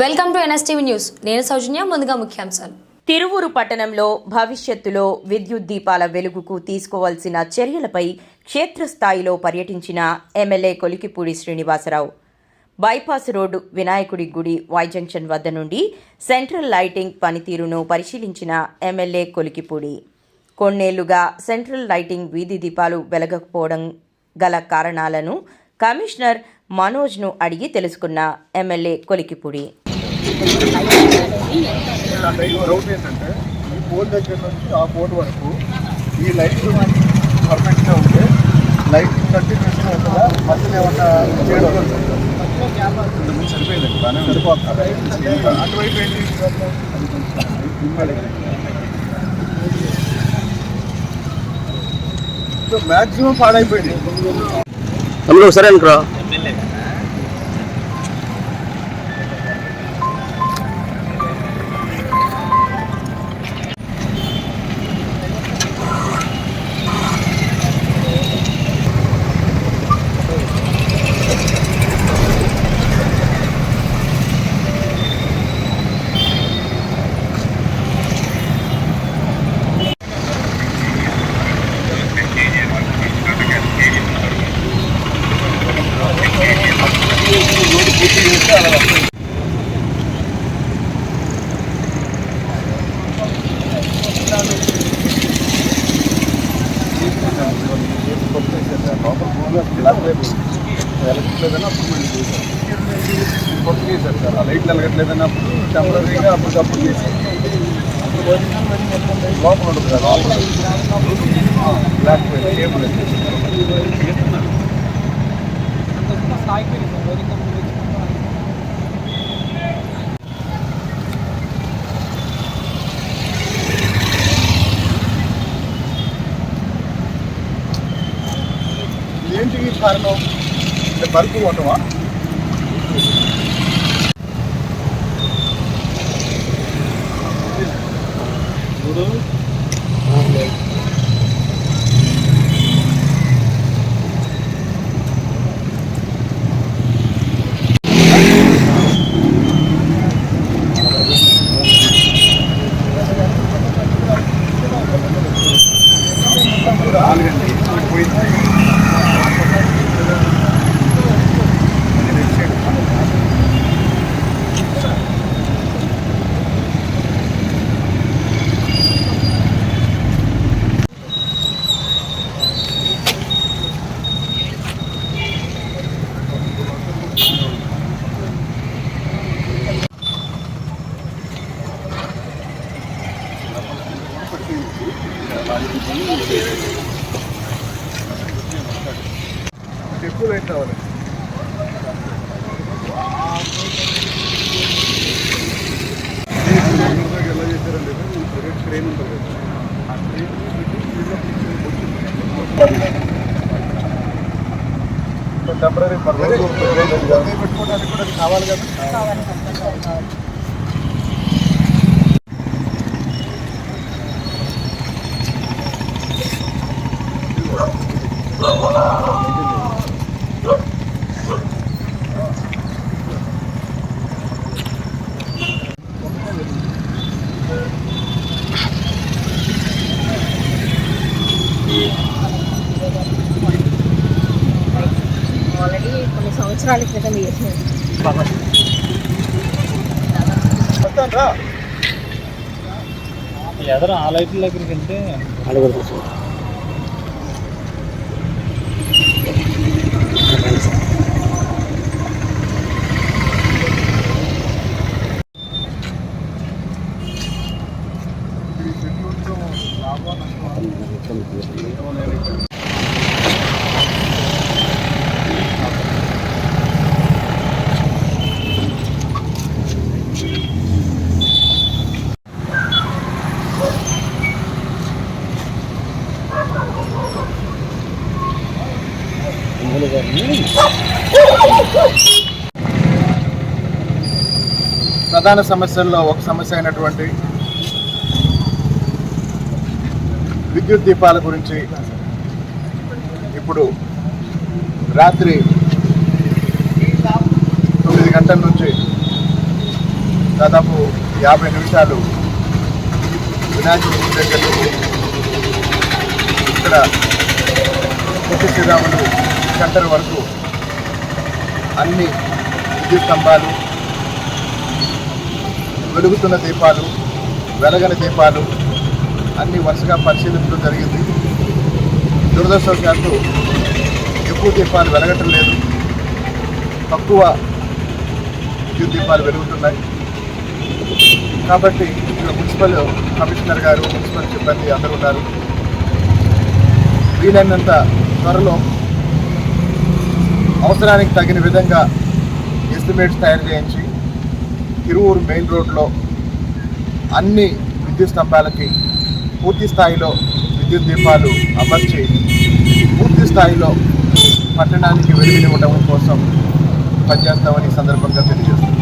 Welcome to NSTV news. నేను సౌజన్య ముందుగా ముఖ్యాంశాలు. తిరువూరు పట్టణంలో భవిష్యత్తులో విద్యుత్ దీపాల వెలుగుకు తీసుకోవాల్సిన చర్యలపై క్షేత్రస్థాయిలో పర్యటించిన MLA Kolikipudi Srinivasarao. Bypass road వినాయకుడి గుడి వై జంక్షన్ వద్ద నుండి సెంట్రల్ లైటింగ్ పనితీరును పరిశీలించిన ఎమ్మెల్యే కొలికిపూడి. కొన్నేళ్ళుగా సెంట్రల్ లైటింగ్ వీధి దీపాలు వెలగకపోవడం గల కారణాలను కమిషనర్ మనోజ్ను అడిగి తెలుసుకున్న ఎమ్మెల్యే కొలికిపూడి. రౌట్ ఏంటంటే ఈ పోల్ దగ్గర నుంచి ఆ పోల్ వరకు ఈ లైట్ పర్ఫెక్ట్గా ఉంటే లైట్ కంటిన్యూస్గా ఉంటుందా? మధ్యలో ఏమన్నా చేయడం సరిపోయిందండి బాగానే సరిపోతుంది అటువైపు ఏంటి? మ్యాక్సిమం పాడైపోయింది. తమ్ముడు సరే అనుకురా కొత్త చేశారు సార్ ఆ లైట్లు అప్పుడు టెంపరీగా అప్పుడు చేసి లోపల ఉంటుంది కదా లోపల బ్లాక్ కేబుల్ ఏంటి ಕಾರಣ ಬಲ್ಕು ಅಥವಾ ಮೂರು లైట్ రావాలి ఎలా చేశారంటే ప్రైవేట్ స్క్రీన్ ఉంటుంది కదా ఆ టెంపరీ పెట్టుకోవడానికి కూడా కావాలి కదా. సంవత్సరాల క్రితం చేసినది ఎదర ఆ లైట్ల దగ్గరికి వెళ్తే ప్రధాన సమస్యల్లో ఒక సమస్య అయినటువంటి విద్యుత్ దీపాల గురించి ఇప్పుడు రాత్రి తొమ్మిది గంటల నుంచి దాదాపు యాభై నిమిషాలు వినాయకుడి దగ్గర ఇక్కడ పొట్టి శ్రీరాములు సెంటర్ వరకు అన్ని విద్యుత్ స్తంభాలు వెలుగుతున్న దీపాలు వెలగని దీపాలు అన్ని వరుసగా పరిశీలించడం జరిగింది. దురదృష్టవశాత్తు ఎక్కువ దీపాలు వెలగటం లేదు. తక్కువ విద్యుత్ దీపాలు వెలుగుతున్నాయి. కాబట్టి ఇక్కడ మున్సిపల్ కమిషనర్ గారు మున్సిపల్ సిబ్బంది అందరూ ఉన్నారు. వీలైనంత త్వరలో అవసరానికి తగిన విధంగా ఎస్టిమేట్స్ తయారు చేయించి తిరువూరు మెయిన్ రోడ్లో అన్ని విద్యుత్ స్తంభాలకి పూర్తి స్థాయిలో విద్యుత్ దీపాలు అమర్చి పూర్తి స్థాయిలో పట్టణానికి వెలుగునివ్వడం కోసం పనిచేస్తామని సందర్భంగా తెలియజేస్తుంది